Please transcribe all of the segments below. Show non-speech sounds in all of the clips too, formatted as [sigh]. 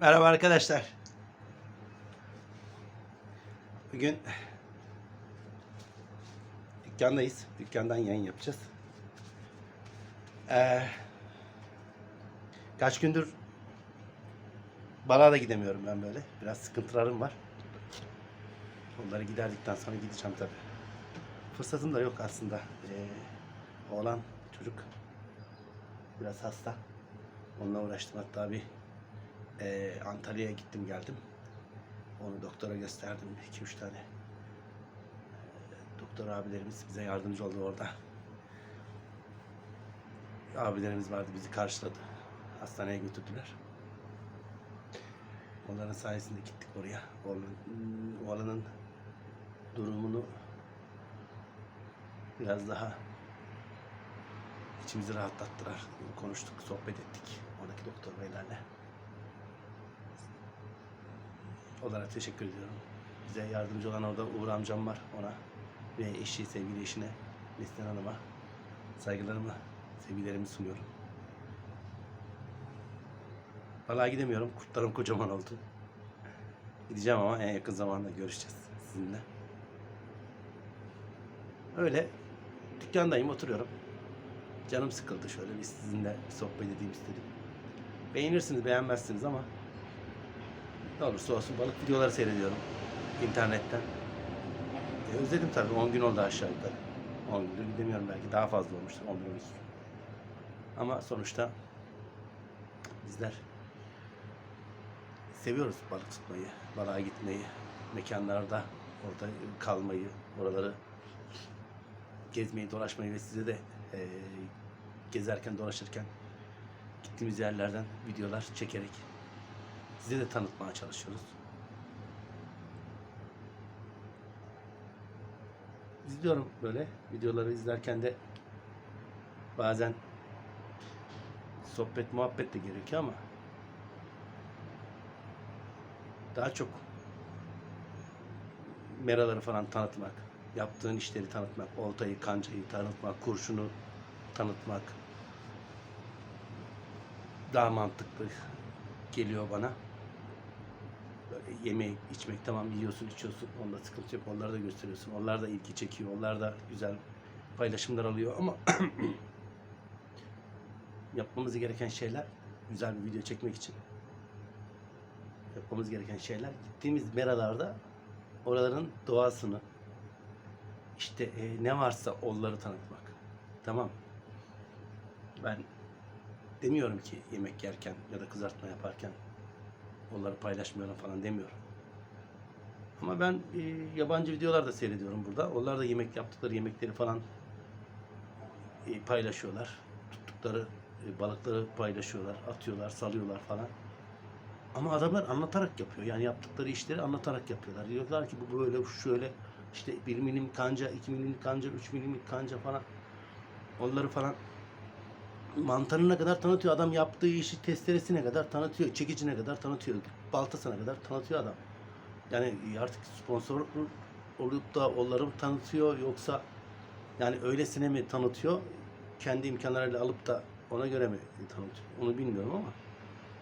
Merhaba arkadaşlar. Bugün dükkandayız. Dükkandan yayın yapacağız. Ee, kaç gündür balığa da gidemiyorum ben böyle. Biraz sıkıntılarım var. Onları giderdikten sonra gideceğim tabi. Fırsatım da yok aslında. Ee, oğlan çocuk biraz hasta. Onunla uğraştım hatta bir ee, Antalya'ya gittim geldim. Onu doktora gösterdim. 2-3 tane. Ee, doktor abilerimiz bize yardımcı oldu orada. Abilerimiz vardı bizi karşıladı. Hastaneye götürdüler. Onların sayesinde gittik oraya. Oğlanın, oğlanın durumunu biraz daha içimizi rahatlattılar. Konuştuk, sohbet ettik oradaki doktor beylerle. Onlara teşekkür ediyorum. Bize yardımcı olan orada Uğur amcam var ona ve eşi, sevgili eşine Neslihan Hanım'a saygılarımı, sevgilerimi sunuyorum. Vallahi gidemiyorum. Kurtlarım kocaman oldu. Gideceğim ama en yakın zamanda görüşeceğiz sizinle. Öyle dükkandayım oturuyorum. Canım sıkıldı şöyle bir sizinle sohbet edeyim istedim. Beğenirsiniz beğenmezsiniz ama ne olursa olsun balık videoları seyrediyorum internetten. E, özledim tabii 10 gün oldu aşağı yukarı. 10 gündür gidemiyorum belki daha fazla olmuştur 11 12 gün. Ama sonuçta bizler seviyoruz balık tutmayı, balığa gitmeyi, mekanlarda orada kalmayı, oraları gezmeyi, dolaşmayı ve size de e, gezerken, dolaşırken gittiğimiz yerlerden videolar çekerek size de tanıtmaya çalışıyoruz. İzliyorum böyle videoları izlerken de bazen sohbet muhabbet de gerekiyor ama daha çok meraları falan tanıtmak, yaptığın işleri tanıtmak, oltayı, kancayı tanıtmak, kurşunu tanıtmak daha mantıklı geliyor bana. Yemek, içmek tamam yiyorsun, içiyorsun. Onda sıkıntı yok. Onları da gösteriyorsun. Onlar da ilgi çekiyor. Onlar da güzel paylaşımlar alıyor ama [clears throat] yapmamız gereken şeyler güzel bir video çekmek için yapmamız gereken şeyler gittiğimiz meralarda oraların doğasını işte e, ne varsa onları tanıtmak. Tamam. Ben demiyorum ki yemek yerken ya da kızartma yaparken onları paylaşmıyorum falan demiyorum. Ama ben e, yabancı videolar da seyrediyorum burada. Onlar da yemek yaptıkları yemekleri falan e, paylaşıyorlar. Tuttukları e, balıkları paylaşıyorlar, atıyorlar, salıyorlar falan. Ama adamlar anlatarak yapıyor. Yani yaptıkları işleri anlatarak yapıyorlar. Diyorlar ki bu böyle, şu şöyle işte 1 milim kanca, 2 milim kanca, 3 milim kanca falan. Onları falan mantarına kadar tanıtıyor. Adam yaptığı işi testeresine kadar tanıtıyor. Çekicine kadar tanıtıyor. Baltasına kadar tanıtıyor adam. Yani artık sponsor olup da onları mı tanıtıyor yoksa yani öylesine mi tanıtıyor? Kendi imkanlarıyla alıp da ona göre mi tanıtıyor? Onu bilmiyorum ama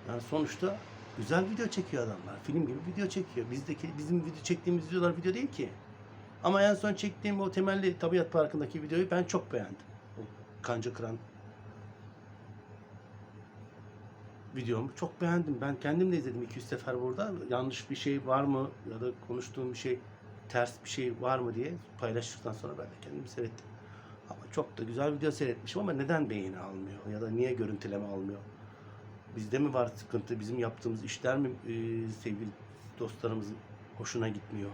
yani sonuçta güzel video çekiyor adamlar. Film gibi video çekiyor. Bizdeki bizim video çektiğimiz videolar video değil ki. Ama en son çektiğim o temelli tabiat parkındaki videoyu ben çok beğendim. O kanca kıran videomu çok beğendim. Ben kendim de izledim 200 sefer burada. Yanlış bir şey var mı ya da konuştuğum bir şey ters bir şey var mı diye paylaştıktan sonra ben de kendimi seyrettim. Ama çok da güzel video seyretmişim ama neden beğeni almıyor ya da niye görüntüleme almıyor? Bizde mi var sıkıntı? Bizim yaptığımız işler mi e, sevgili dostlarımızın hoşuna gitmiyor?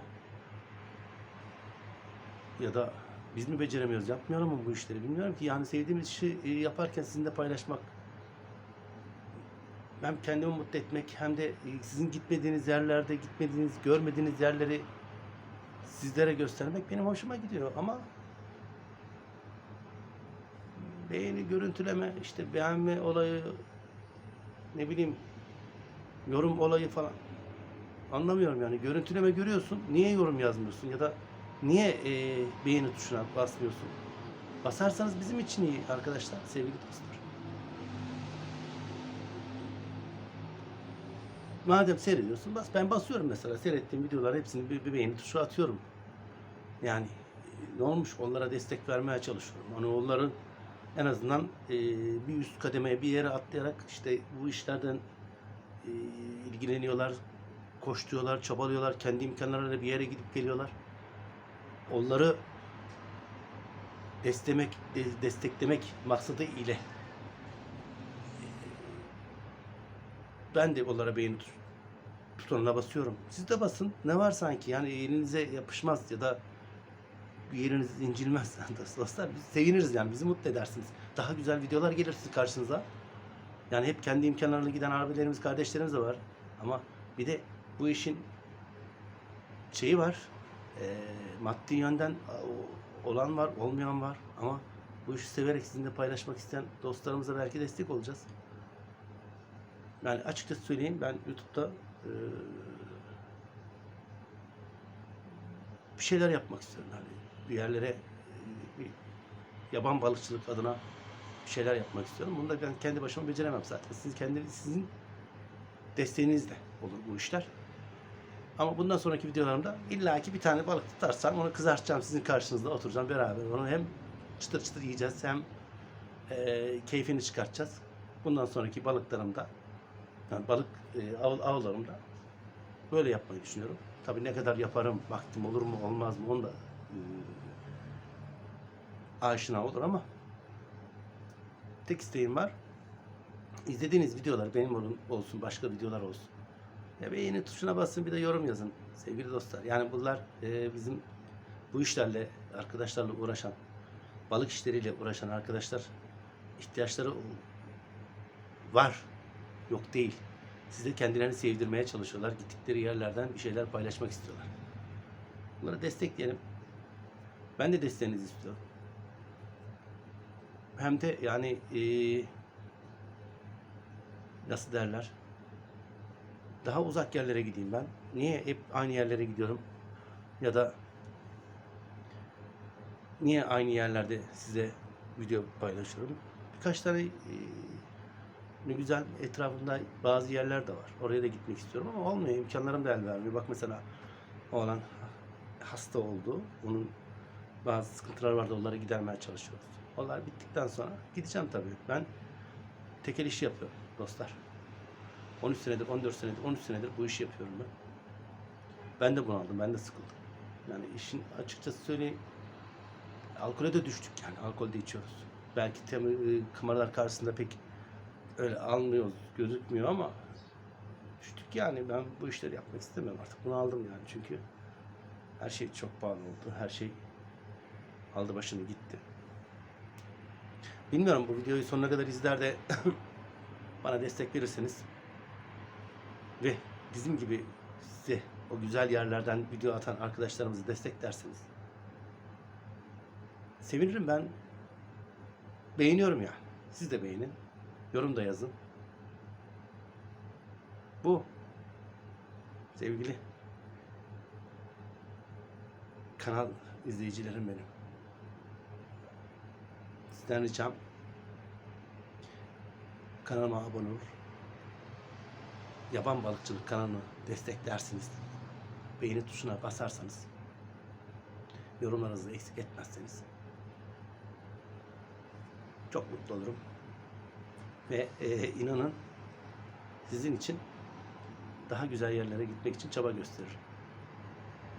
Ya da biz mi beceremiyoruz? Yapmıyor mu bu işleri? Bilmiyorum ki. Yani sevdiğimiz işi e, yaparken sizinle paylaşmak hem kendimi mutlu etmek hem de e, sizin gitmediğiniz yerlerde, gitmediğiniz, görmediğiniz yerleri sizlere göstermek benim hoşuma gidiyor ama beğeni, görüntüleme, işte beğenme olayı, ne bileyim yorum olayı falan anlamıyorum yani. Görüntüleme görüyorsun, niye yorum yazmıyorsun ya da niye e, beğeni tuşuna basmıyorsun? Basarsanız bizim için iyi arkadaşlar, sevgili dostlar. Madem seyrediyorsun bas. Ben basıyorum mesela seyrettiğim videolar hepsini bir, bir beğeni tuşu atıyorum. Yani e, ne olmuş onlara destek vermeye çalışıyorum. Hani onların en azından e, bir üst kademeye bir yere atlayarak işte bu işlerden e, ilgileniyorlar, koşturuyorlar, çabalıyorlar, kendi imkanlarıyla bir yere gidip geliyorlar. Onları desteklemek, de- desteklemek maksadı ile ben de onlara beğeni butonuna basıyorum. Siz de basın. Ne var sanki? Yani elinize yapışmaz ya da yeriniz incilmez. [laughs] Dostlar biz seviniriz yani. Bizi mutlu edersiniz. Daha güzel videolar gelir sizin karşınıza. Yani hep kendi imkanlarıyla giden abilerimiz, kardeşlerimiz de var. Ama bir de bu işin şeyi var. eee, maddi yönden olan var, olmayan var. Ama bu işi severek sizinle paylaşmak isteyen dostlarımıza belki destek olacağız. Yani açıkçası söyleyeyim ben YouTube'da eee, bir şeyler yapmak istiyorum. Yani bir yerlere bir yaban balıkçılık adına bir şeyler yapmak istiyorum. Bunu da ben kendi başıma beceremem zaten. Siz kendi sizin desteğinizle olur bu işler. Ama bundan sonraki videolarımda illaki bir tane balık tutarsam onu kızartacağım sizin karşınızda oturacağım beraber. Onu hem çıtır çıtır yiyeceğiz hem eee, keyfini çıkartacağız. Bundan sonraki balıklarımda yani balık eee, av, avlarımda böyle yapmayı düşünüyorum. Tabii ne kadar yaparım, vaktim olur mu olmaz mı onu da eee, aşina olur ama tek isteğim var. İzlediğiniz videolar benim olun- olsun, başka videolar olsun. Ya beğeni tuşuna basın bir de yorum yazın sevgili dostlar. Yani bunlar e, bizim bu işlerle arkadaşlarla uğraşan, balık işleriyle uğraşan arkadaşlar ihtiyaçları var. Yok değil. Size kendilerini sevdirmeye çalışıyorlar. Gittikleri yerlerden bir şeyler paylaşmak istiyorlar. Bunları destekleyelim. Ben de desteğinizi istiyorum. Hem de yani e, nasıl derler? Daha uzak yerlere gideyim ben. Niye hep aynı yerlere gidiyorum? Ya da niye aynı yerlerde size video paylaşıyorum? Birkaç tane e, ne güzel etrafında bazı yerler de var. Oraya da gitmek istiyorum ama olmuyor. İmkanlarım da el vermiyor. Bak mesela oğlan hasta oldu. Onun bazı sıkıntılar vardı. Onları gidermeye çalışıyoruz. Onlar bittikten sonra gideceğim tabii. Ben tekel işi yapıyorum dostlar. 13 senedir, 14 senedir, 13 senedir bu işi yapıyorum ben. Ben de bunaldım, ben de sıkıldım. Yani işin açıkçası söyleyeyim, alkole de düştük yani, alkol de içiyoruz. Belki tem- e, kameralar karşısında pek öyle almıyoruz, gözükmüyor ama düştük yani. Ben bu işleri yapmak istemiyorum artık. Bunu aldım yani çünkü her şey çok pahalı oldu. Her şey aldı başını gitti. Bilmiyorum bu videoyu sonuna kadar izler de [coughs] bana destek verirseniz ve bizim gibi size o güzel yerlerden video atan arkadaşlarımızı desteklerseniz sevinirim ben. Beğeniyorum ya. Siz de beğenin. Yorum da yazın. Bu sevgili kanal izleyicilerim benim. Sizden ricam kanalıma abone olur. Yaban Balıkçılık kanalını desteklersiniz. Beğeni tuşuna basarsanız, yorumlarınızı eksik etmezseniz çok mutlu olurum. Ve e, inanın sizin için daha güzel yerlere gitmek için çaba gösteririm.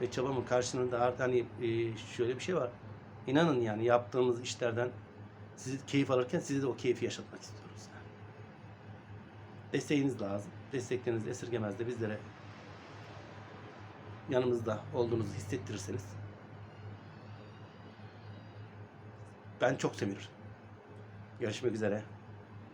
Ve çabamın karşılığında artık hani e, şöyle bir şey var. İnanın yani yaptığımız işlerden sizi keyif alırken size de o keyfi yaşatmak istiyoruz. Yani. Desteğiniz lazım. Desteklerinizi esirgemez de bizlere yanımızda olduğunuzu hissettirirseniz ben çok sevinirim. Görüşmek üzere.